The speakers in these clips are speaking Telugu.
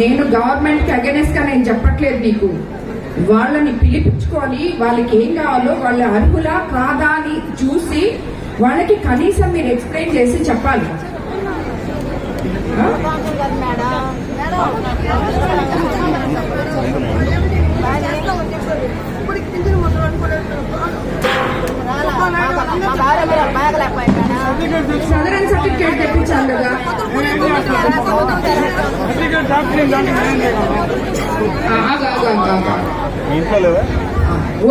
నేను గవర్నమెంట్కి అగెనెస్ట్గా నేను చెప్పట్లేదు నీకు. వాళ్ళని పిలిపించుకొని వాళ్ళకి ఏం కావాలో వాళ్ళ అర్హులా కాదా అని చూసి వాళ్ళకి కనీసం మీరు ఎక్స్ప్లెయిన్ చేసి చెప్పాలి? సదరన్ సర్టిఫికేట్ తెప్పించాలి కదా.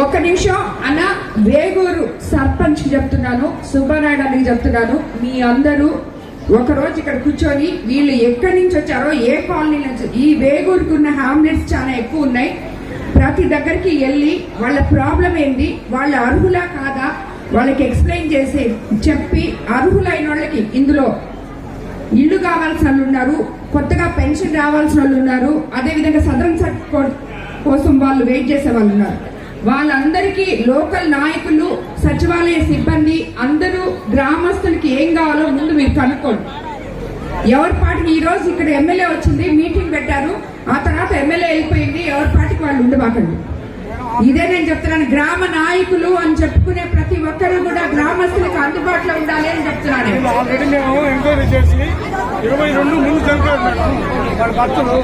ఒక్క నిమిషం అన్న వేగూరు సర్పంచ్ చెప్తున్నాను సుబ్బారాయుడు అని చెప్తున్నాను. మీ అందరూ ఒక రోజు ఇక్కడ కూర్చొని వీళ్ళు ఎక్కడి నుంచి వచ్చారో ఏ కాలనీ నుంచి ఈ వేగూరుకు ఉన్న హామ్లెట్స్ చాలా ఎక్కువ ఉన్నాయి. ప్రతి దగ్గరికి వెళ్ళి వాళ్ళ ప్రాబ్లం ఏంటి వాళ్ళ అర్హులా కాదా వాళ్ళకి ఎక్స్ప్లెయిన్ చేసి చెప్పి అర్హులైన వాళ్ళకి ఇందులో ఇల్లు కావాల్సిన వాళ్ళు ఉన్నారు కొత్తగా పెన్షన్ రావాల్సిన వాళ్ళు ఉన్నారు అదేవిధంగా సదరన్ సర్టిఫికేట్ కోసం వాళ్ళు వెయిట్ చేసే వాళ్ళు ఉన్నారు. వాళ్ళందరికీ లోకల్ నాయకులు సచివాలయ సిబ్బంది అందరూ గ్రామస్తులకి ఏం కావాలో ముందు మీరు కనుక్కోండి. ఎవరి పాటికి ఈరోజు ఇక్కడ ఎమ్మెల్యే వచ్చింది మీటింగ్ పెట్టారు ఆ తర్వాత ఎమ్మెల్యే వెళ్ళిపోయింది ఎవరి పార్టీకి వాళ్ళు ఉండబాకండి. ఇదే నేను చెప్తున్నాను గ్రామ నాయకులు అని చెప్పుకునే ప్రతి ఒక్కరూ కూడా గ్రామస్తులకు అందుబాటులో ఉండాలి అని చెప్తున్నాను. చేసి ఇరవై రెండు ముందు చనిపోయారు మేడం. వాళ్ళ భర్తలు.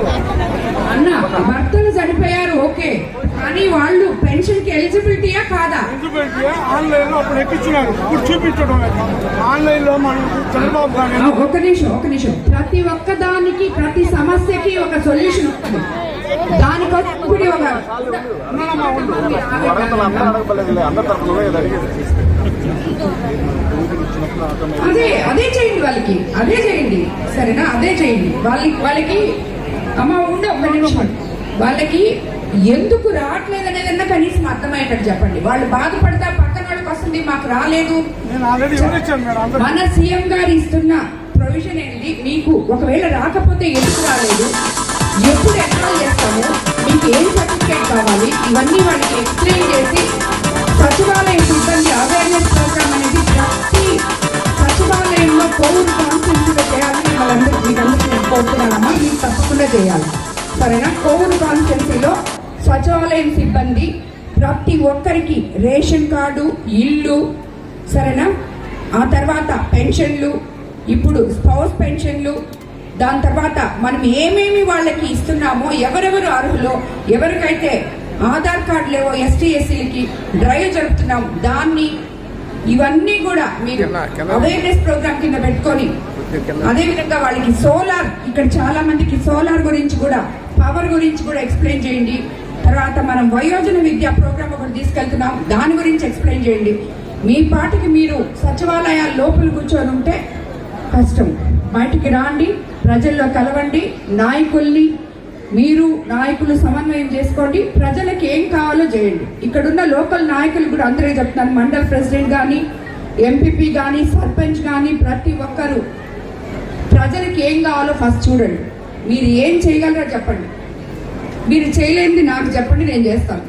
అన్న భర్తలు చనిపోయారు ఓకే. కానీ వాళ్ళు పెన్షన్కి ఎలిజిబిలిటీయా కాదా? ఎలిజిబిలిటీ ఆన్లైన్లో అప్పుడు ఎక్కించినారు ఇప్పుడు చూపించడం లేదు. ఆన్లైన్లో మనం చంద్రబాబు గారు ఒక నిమిషం ఒక నిమిషం. ప్రతి ఒక్క దానికి ప్రతి సమస్యకి ఒక సొల్యూషన్ ఉంటుంది దానికొక్కడి ఒక వరంగల్ అందరూ అడగలేదు అందరి తరఫున అదే అదే చేయండి వాళ్ళకి అదే చేయండి. సరేనా? అదే చేయండి. వాళ్ళకి వాళ్ళకి అమ్మ ఉండే ఒక నిమిషం వాళ్ళకి ఎందుకు రావట్లేదు అనేదన్నా కనీసం అర్థమయ్యేటట్టు చెప్పండి. వాళ్ళు బాధపడతా పక్కన వాళ్ళకి వస్తుంది మాకు రాలేదు. మన సీఎం గారు ఇస్తున్న ప్రొవిజన్ ఏంటి? మీకు ఒకవేళ రాకపోతే ఎందుకు రాలేదు? ఎప్పుడు ఎన్రోల్ చేస్తాము? మీకు ఏం సర్టిఫికేట్ కావాలి? ఇవన్నీ వాళ్ళకి ఎక్స్ప్లెయిన్ చేసి కోరుతున్నానమ్మా. మీరు తప్పకుండా చేయాలి. సరేనా? కోవిడ్ కాన్ఫరెన్సీలో సచివాలయం సిబ్బంది ప్రతి ఒక్కరికి రేషన్ కార్డు ఇల్లు సరేనా? ఆ తర్వాత పెన్షన్లు ఇప్పుడు స్పౌస్ పెన్షన్లు దాని తర్వాత మనం ఏమేమి వాళ్ళకి ఇస్తున్నామో ఎవరెవరు అర్హులో ఎవరికైతే ఆధార్ కార్డు లేవో ఎస్టీ ఎస్సీలకి డ్రైవ్ జరుపుతున్నాం దాన్ని ఇవన్నీ కూడా మీరు అవేర్నెస్ ప్రోగ్రామ్ కింద పెట్టుకొని అదే విధంగా వాళ్ళకి సోలార్ ఇక్కడ చాలా మందికి సోలార్ గురించి కూడా పవర్ గురించి కూడా ఎక్స్ప్లెయిన్ చేయండి. తర్వాత మనం వయోజన విద్యా ప్రోగ్రామ్ ఒకటి తీసుకెళ్తున్నాం. దాని గురించి ఎక్స్ప్లెయిన్ చేయండి. మీ పాటికి మీరు సచివాలయాల లోపల కూర్చొని ఉంటే కష్టం. బయటికి రాండి ప్రజల్లో కలవండి నాయకుల్ని మీరు నాయకులు సమన్వయం చేసుకోండి. ప్రజలకు ఏం కావాలో చేయండి. ఇక్కడున్న లోకల్ నాయకులు కూడా అందరూ చెప్తున్నాను మండల్ ప్రెసిడెంట్ కానీ ఎంపీపీ కానీ సర్పంచ్ కానీ ప్రతి ఒక్కరు ప్రజలకు ఏం కావాలో ఫస్ట్ చూడండి. మీరు ఏం చేయగలరో చెప్పండి. మీరు చేయలేనిది నాకు చెప్పండి నేను చేస్తాను.